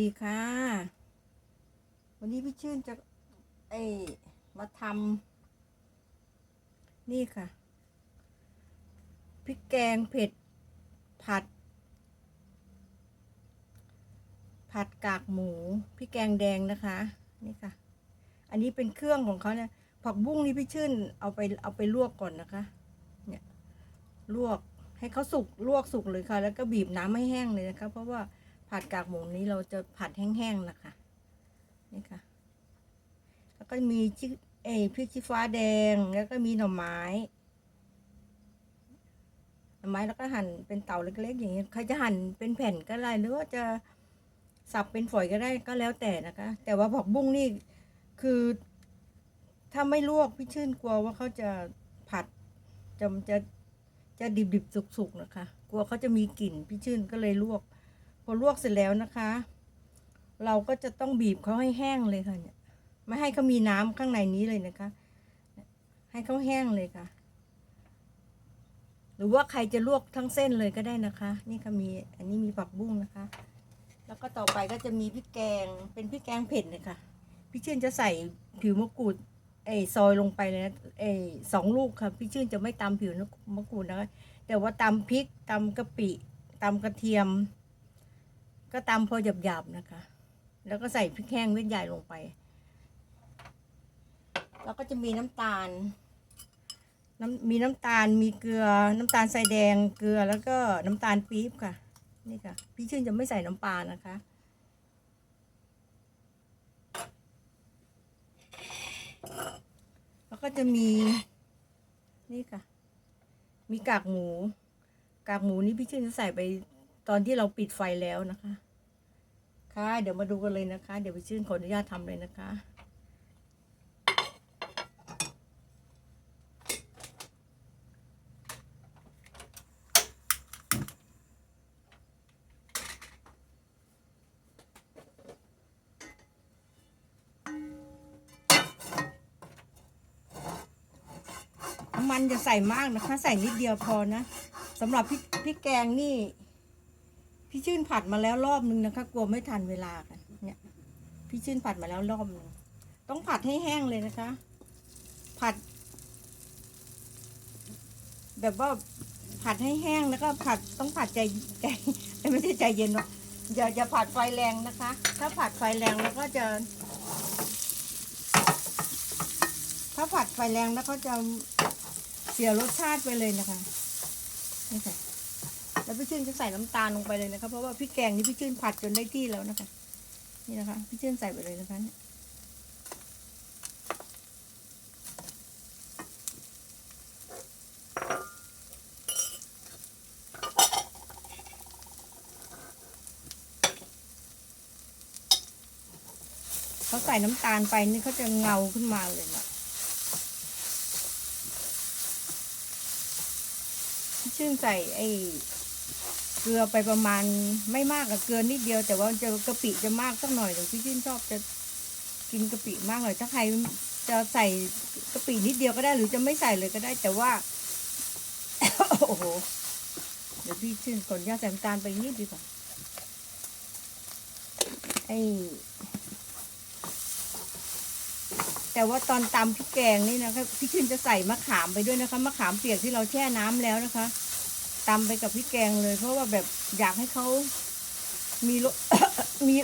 ดีค่ะ วันนี้พี่ชื่นจะไอมาทำนี่ค่ะพริกแกงเผ็ด ผัด ผัดกากหมูพริกแกงแดงนะคะ นี่ค่ะ อันนี้เป็นเครื่องของเขาเนี่ยผักบุ้งนี่พี่ชื่นเอาไปเอาไปลวกก่อนนะคะ เนี่ยลวกให้เขาสุกลวกสุกเลยค่ะ แล้วก็บีบน้ำให้แห้งเลยนะคะ เพราะว่า ผัดกากหมูนี้เราจะผัดแห้งๆนะคะ นี่ค่ะ แล้วก็มีชิเอพริกชี้ฟ้าแดง แล้วก็มีหน่อไม้ หน่อไม้แล้วก็หั่นเป็นเต่าเล็กๆ อย่างนี้ใครจะหั่นเป็นแผ่นก็ได้ หรือว่าจะสับเป็นฝอยก็ได้ก็แล้วแต่นะคะ แต่ว่าผักบุ้งนี่คือถ้าไม่ลวกพี่ชื่นกลัวว่าเขาจะผัดจะจะจะดิบดิบสุกๆนะคะ กลัวเขาจะมีกลิ่นพี่ชื่นก็เลยลวก พอลวกเสร็จแล้วนะคะ เราก็จะต้องบีบเขาให้แห้งเลยค่ะเนี่ยไม่ให้เขามีน้ำข้างในนี้เลยนะคะ ให้เขาแห้งเลยค่ะ หรือว่าใครจะลวกทั้งเส้นเลยก็ได้นะคะ นี่ค่ะมีอันนี้มีผักบุ้งนะคะ แล้วก็ต่อไปก็จะมีพริกแกงเป็นพริกแกงเผ็ดเลยค่ะพี่ชื่นจะใส่ผิวมะกรูดไอ้ซอยลงไปเลยนะไอ้สองลูกค่ะ พี่ชื่นจะไม่ตำผิวมะกรูดนะคะแต่ว่าตำพริกตำกะปิตำกระเทียม ก็ตำพอหยาบๆนะคะ แล้วก็ใส่พริกแห้งเม็ดใหญ่ลงไป แล้วก็จะมีน้ำตาลน้ำมีน้ำตาลมีเกลือน้ำตาลทรายแดงเกลือแล้วก็น้ำตาลปี๊บค่ะ นี่ค่ะ พี่ชื่นจะไม่ใส่น้ำปลานะคะ แล้วก็จะมีนี่ค่ะ มีกากหมู กากหมูนี่พี่ชื่นจะใส่ไป ตอนที่เราปิดไฟแล้วนะคะ ค่ะ เดี๋ยวมาดูกันเลยนะคะ เดี๋ยวพี่ชื่นขออนุญาตทำเลยนะคะน้ำมันจะใส่มากนะคะ ใส่นิดเดียวพอนะสำหรับพริกพริกแกงนี่ พี่ชื่นผัดมาแล้วรอบนึงนะคะ กลัวไม่ทันเวลากันเนี่ย พี่ชื่นผัดมาแล้วรอบนึงต้องผัดให้แห้งเลยนะคะ ผัด แบบว่าผัดให้แห้งแล้วก็ผัดต้องผัดใจใจไม่ใช่ใจเย็นหรอกอย่าอย่าผัดไฟแรงนะคะ ถ้าผัดไฟแรงแล้วก็จะ ถ้าผัดไฟแรงแล้วก็จะเสียรสชาติไปเลยนะคะนี่ค่ะ แล้วพี่ชื่นจะใส่น้ำตาลลงไปเลยนะคะเพราะว่าพริกแกงนี่พี่ชื่นผัดจนได้ที่แล้วนะคะ นี่นะคะ พี่ชื่นใส่ไปเลยนะคะเนี่ยเขาใส่น้ำตาลไปนี่เขาจะเงาขึ้นมาเลยนะพี่ชื่นใส่ไอ้ เกลือไปประมาณไม่มากอะเกลือนิดเดียว แต่ว่าจะกะปิจะมากสักหน่อยหนึ่พี่ชื่นชอบจะกินกะปิมากหน่อยถ้าใครจะใส่กะปินิดเดียวก็ได้หรือจะไม่ใส่เลยก็ได้ แต่ว่าโอ้โหเดี๋ยวพี่ชื่นขออนุญาตใส่น้ำตาลไปนิดดีกว่าไอแต่ว่าตอนตำพริกแกงนี่นะคะพี่ชื่นจะใส่มะขามไปด้วยนะคะมะขามเปียกที่เราแช่น้ำแล้วนะคะ ตำไปกับพริกแกงเลย เพราะว่าแบบอยากให้เขามีรสมี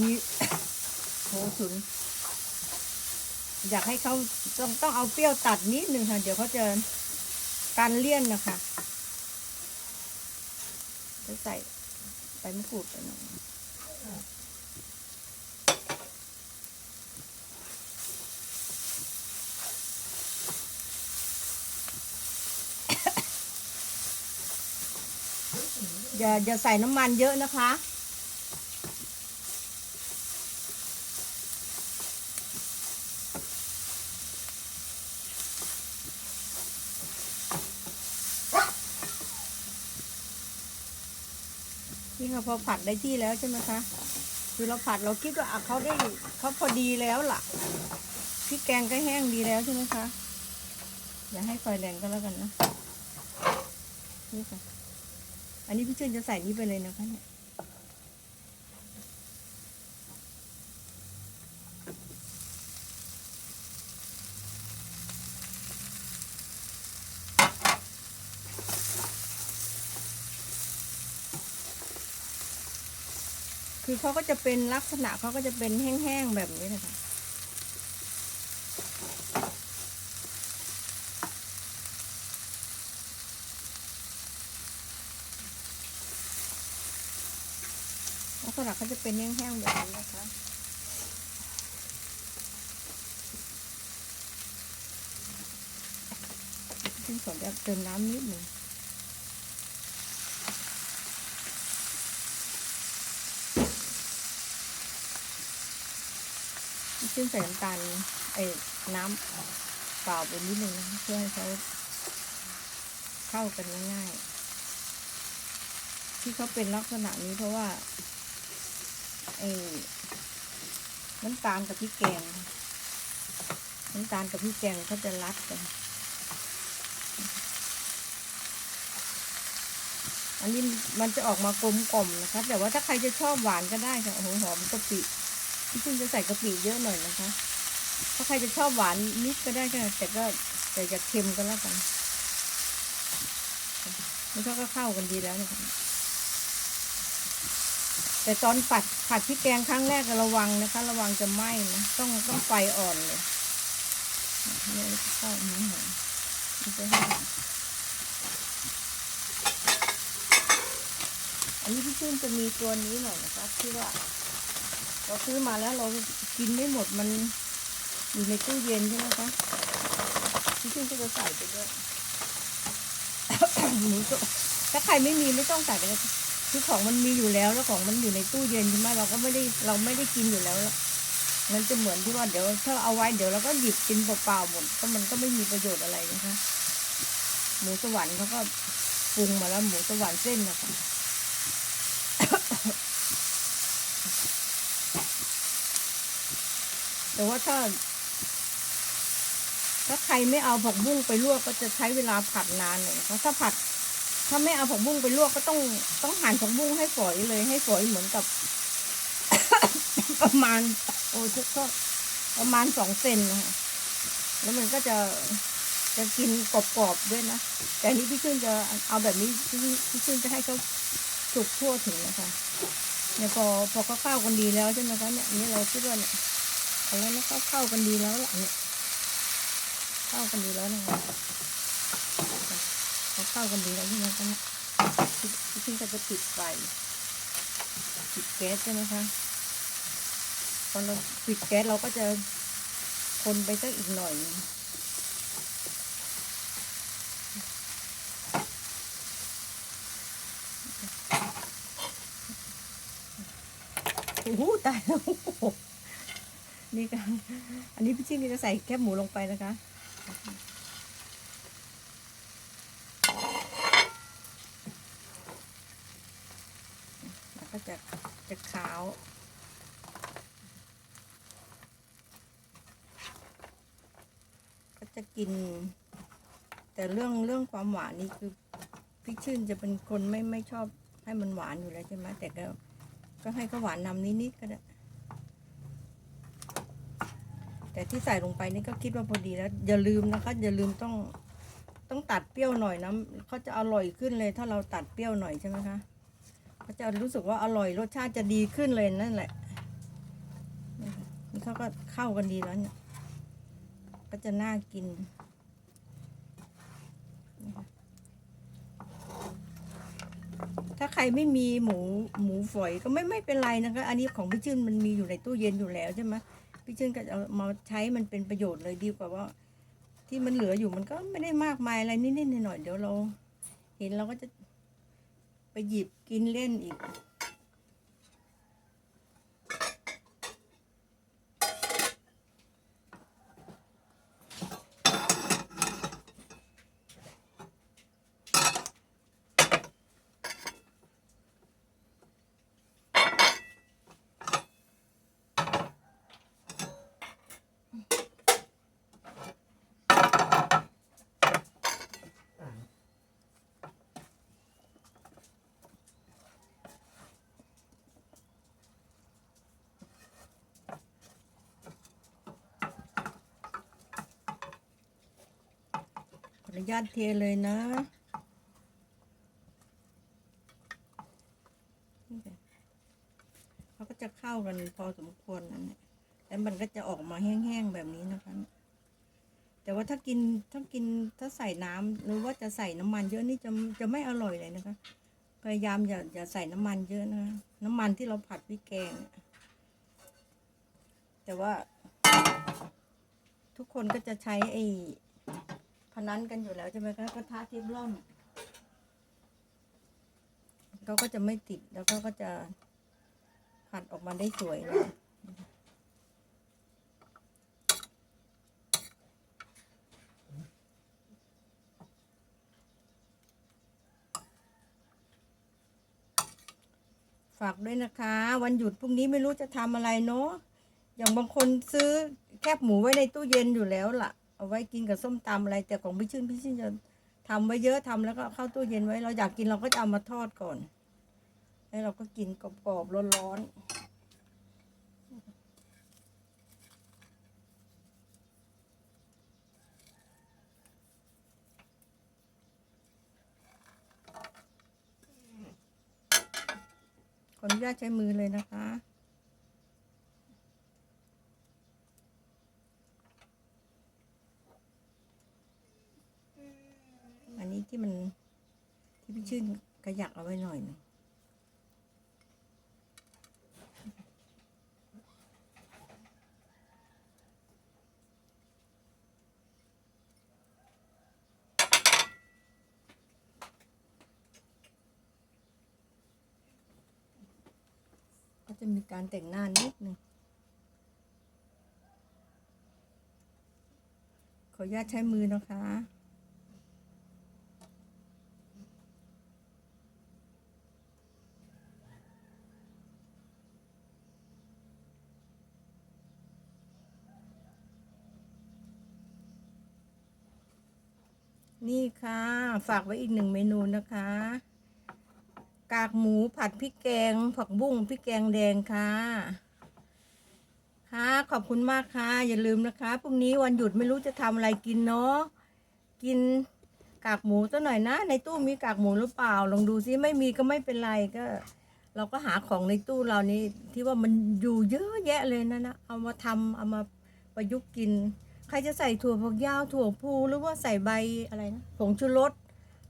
มีโหฉุนอยากให้เขาต้องต้องเอาเปรี้ยวตัดนิดนึงค่ะ เดี๋ยวเขาจะการเลี่ยนนะคะจะใส่ใบมะกรูดไปหน่อย อย่าอย่าใส่น้ำมันเยอะนะคะ นี่ค่ะพอผัดได้ที่แล้วใช่ไหมคะคือเราผัดเราคิดว่าเขาได้เขาพอดีแล้วล่ะพริกแกงก็แห้งดีแล้วใช่ไหมคะอย่าให้ไฟแรงก็แล้วกันนะนี่ค่ะ อันนี้พี่ชื่นจะใส่นี้ไปเลยนะคะเนี่ยคือเขาก็จะเป็นลักษณะเขาก็จะเป็นแห้งๆแบบนี้นะคะ ลักษณะเขาจะเป็นแห้งๆแบบนี้นะคะซึ่งผมจะเติมน้ำนิดหนึ่งซึ่งใส่น้ำตาลไอ้น้ำเปล่าไปนิดนึงเพื่อให้เขาเข้ากันง่ายๆที่เขาเป็นลักษณะนี้เพราะว่า น้ำตาลกับพริกแกง น้ำตาลกับพริกแกงเขาจะรัดกัน อันนี้มันจะออกมากลมกล่อมนะคะแต่ว่าถ้าใครจะชอบหวานก็ได้ค่ะโอ้โหหอมกะปิพี่ซึ่งจะใส่กะปิเยอะหน่อยนะคะ ถ้าใครจะชอบหวานนิดก็ได้ค่ะแต่ก็แต่จะเค็มก็แล้วกันแล้วก็เข้ากันดีแล้วนะคะ แต่ตอนผัดผัดพริกแกงครั้งแรกระวังนะคะ ระวังจะไหม้นะต้องต้องไฟอ่อนเลยนี่เข้าหอมหอมมันจะให้อันนี้พี่ชื่นจะมีตัวนี้หน่อยนะคะที่ว่าเราซื้อมาแล้วเรากินไม่หมดมันอยู่ในตู้เย็นใช่ไหมคะพี่ชื่นก็จะใส่ไปด้วยหมูสถ้าใครไม่มีไม่ต้องใส่ไปเลย คือของมันมีอยู่แล้วแล้วของมันอยู่ในตู้เย็นใช่ไหมเราก็ไม่ได้เราไม่ได้กินอยู่แล้วแล้วมันจะเหมือนที่ว่าเดี๋ยวถ้าเอาไว้เดี๋ยวเราก็หยิบกินเปล่าๆหมดก็มันก็ไม่มีประโยชน์อะไรนะคะหมูสวรรค์เขาก็ปรุงมาแล้วหมูสวรรค์เส้นนะคะแต่ว่าถ้า ถ้าใครไม่เอาผักบุ้งไปลวกก็จะใช้เวลาผัดนานหน่อยนะคะถ้าผัด ถ้าไม่เอาผักบุ้งไปลวกก็ต้องต้องหั่นผักบุ้งให้ฝอยเลยให้ฝอยเหมือนกับ ประมาณ โอ้ทุกก็ประมาณสองเซนนะคะแล้วมันก็จะจะกินกรอบๆด้วยนะ แต่อันนี้พี่ขึ้นจะเอาแบบนี้พี่พี่ขึ้นจะให้เขาสุกทั่วถึงนะคะเนี่ยพอพอเขาเข้ากันดีแล้วใช่ไหมคะเนี่ยนนี้เราคิดว่าเนี่ยอแล้วนะเขาเข้ากันดีแล้วล่ะเนี่ยเข้ากันดีแล้วนะคะ เขาเข้ากันดีแล้วใช่ไหมคะเนี่ยพี่พี่ขึ้นก็จะปิดไฟปิดแก๊สใช่ไหมคะตอนเราปิดแก๊สเราก็จะคนไปสักอีกหน่อยโอ้โหตายแล้วโอ้โหนี่ค่ะอันนี้พี่ชิ่งก็จะใส่แคบหมูลงไปนะคะ แล้วก็จะจะขาว กิน แต่เรื่องเรื่องความหวานนี่คือพี่ชื่นจะเป็นคนไม่ไม่ชอบให้มันหวานอยู่แล้วใช่ไหมแต่ก็ก็ให้เขาหวานนำนิดๆก็ได้แต่ที่ใส่ลงไปนี่ก็คิดว่าพอดีแล้วอย่าลืมนะคะอย่าลืมต้องต้องตัดเปรี้ยวหน่อยนะเขาจะอร่อยขึ้นเลย ถ้าเราตัดเปรี้ยวหน่อยใช่ไหมคะก็จะรู้สึกว่าอร่อยรสชาติจะดีขึ้นเลยนั่นแหละนี่เขาก็เข้ากันดีแล้วเนี่ย ก็จะน่ากินถ้าใครไม่มีหมูหมูฝอยก็ไม่ไม่เป็นไรนะคะ อันนี้ของพี่ชื่นมันมีอยู่ในตู้เย็นอยู่แล้วใช่ไหมพี่ชื่นก็เอามาใช้มันเป็นประโยชน์เลยดีกว่าว่า ที่มันเหลืออยู่มันก็ไม่ได้มากมายอะไรนิดๆหน่อยๆเดี๋ยวเรา เห็นเราก็จะไปหยิบกินเล่นอีก นุญาตเทเลยนะเขาก็จะเข้ากันพอสมควรนั่นแหละแล้วมันก็จะออกมาแห้งๆแบบนี้นะคะ แต่ว่าถ้ากินถ้ากินถ้าใส่น้ำหรือว่าจะใส่น้ำมันเยอะนี่จะจะไม่อร่อยเลยนะคะ พยายามอย่าอย่าใส่น้ำมันเยอะนะน้ำมันที่เราผัดพริกแกง แต่ว่าทุกคนก็จะใช้ไอ้ พนันกันอยู่แล้วใช่ไหมคะกระทะทิฟล่อนเขาก็จะไม่ติดแล้วเขาก็จะผัดออกมาได้สวยเลยฝากด้วยนะคะ วันหยุดพรุ่งนี้ไม่รู้จะทำอะไรเนาะอย่างบางคนซื้อแคบหมูไว้ในตู้เย็นอยู่แล้วล่ะ เอาไว้กินกับส้มตำอะไร แต่ของพี่ชื่นพี่ชื่นจะทำไว้เยอะทำแล้วก็เข้าตู้เย็นไว้ เราอยากกินเราก็จะเอามาทอดก่อน แล้วเราก็กินกรอบๆร้อนๆขออนุญาตใช้มือเลยนะคะ อันนี้ ที่มัน ที่พี่ชื่นขยักเอาไว้หน่อยหนึงก็จะมีการแต่งหน้านิดนึงขออนุญาตใช้มือนะคะ ค่ะ ฝากไว้อีกหนึ่งเมนูนะคะ กากหมูผัดพริกแกง ผักบุ้งพริกแกงแดงค่ะ ค่ะ ขอบคุณมากค่ะ อย่าลืมนะคะพรุ่งนี้วันหยุดไม่รู้จะทำอะไรกินเนาะกินกากหมูซะหน่อยนะ ในตู้มีกากหมูหรือเปล่า ลองดูซิไม่มีก็ไม่เป็นไรก็ เราก็หาของในตู้เรานี้ที่ว่ามันอยู่เยอะแยะเลยนะนะเอามาทำเอามาประยุกต์กิน ใครจะใส่ถั่วฝักยาวถั่วพูหรือว่าใส่ใบอะไรนะผงชูรส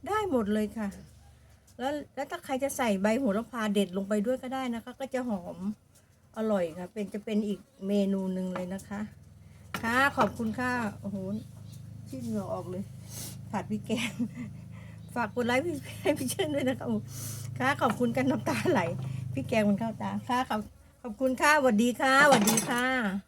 ได้หมดเลยค่ะ แล้วแล้วถ้าใครจะใส่ใบโหระพาเด็ดลงไปด้วยก็ได้นะคะ ก็จะหอมอร่อยค่ะ เป็นจะเป็นอีกเมนูหนึ่งเลยนะคะ ค่ะขอบคุณค่ะโอ้โหชิ้นเหงื่อออกเลย ผัดพริกแกงฝากกดไลค์พี่ให้พี่เชิญด้วยนะคะค่ะขอบคุณกันน้ำตาไหลพี่แกงมันเข้าตาค่ะขอบขอบคุณค่ะสวัสดีค่ะสวัสดีค่ะ